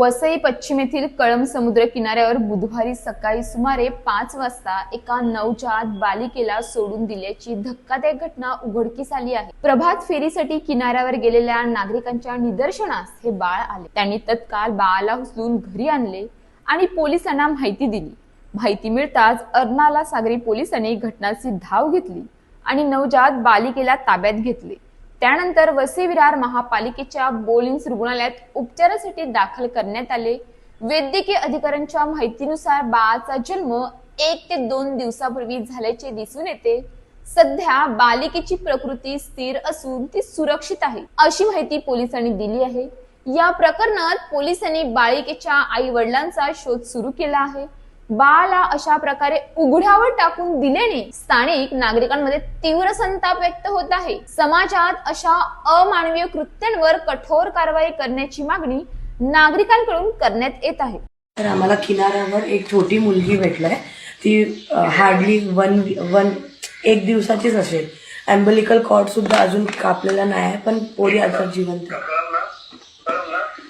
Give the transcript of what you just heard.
वसई पश्चिम येथील कळम समुद्र किनाऱ्यावर बुधवारी सकाळी सुमारे पाच वाजता एका नवजात बालिकेला सोडून दिल्याची धक्कादायक घटना उघडकीस आली आहे. प्रभात फेरीसाठी किनाऱ्यावर गेलेल्या नागरिकांच्या निदर्शनास हे बाळ आले. त्यांनी तत्काळ बाळाला उचलून घरी आणले आणि पोलिसांना माहिती दिली. माहिती मिळताच अर्नाला सागरी पोलिसांनी घटनाची धाव घेतली आणि नवजात बालिकेला ताब्यात घेतले. त्यानंतर वसई विरार महापालिकेच्या बोलिन्स रुग्णालयात उपचारासाठी दाखल करण्यात आले. वैद्यकीय अधिकाऱ्यांच्या माहितीनुसार बाळाचा जन्म एक ते दोन दिवसापूर्वी झाल्याचे दिसून येते. सध्या बालिकेची प्रकृती स्थिर असून ती सुरक्षित आहे अशी माहिती पोलिसांनी दिली आहे. या प्रकरणात पोलिसांनी बालिकेच्या आई वडिलांचा शोध सुरू केला आहे. बाळाला अशा प्रकारे उघड्यावर टाकून दिल्याने स्थानिक नागरिकांमध्ये तीव्र संताप व्यक्त होत आहे. समाजात अशा अमानवीय कृत्यांवर कठोर कारवाई करण्याची मागणी नागरिकांकडून करण्यात येत आहे. तर आम्हाला किनाऱ्यावर एक छोटी मुलगी भेटलाय. ती हार्डली वन वन एक दिवसाचीच असेल. अँबलिकल कॉर्ड सुद्धा अजून कापलेला नाही आहे पण पोरी आता जिवंत आहे.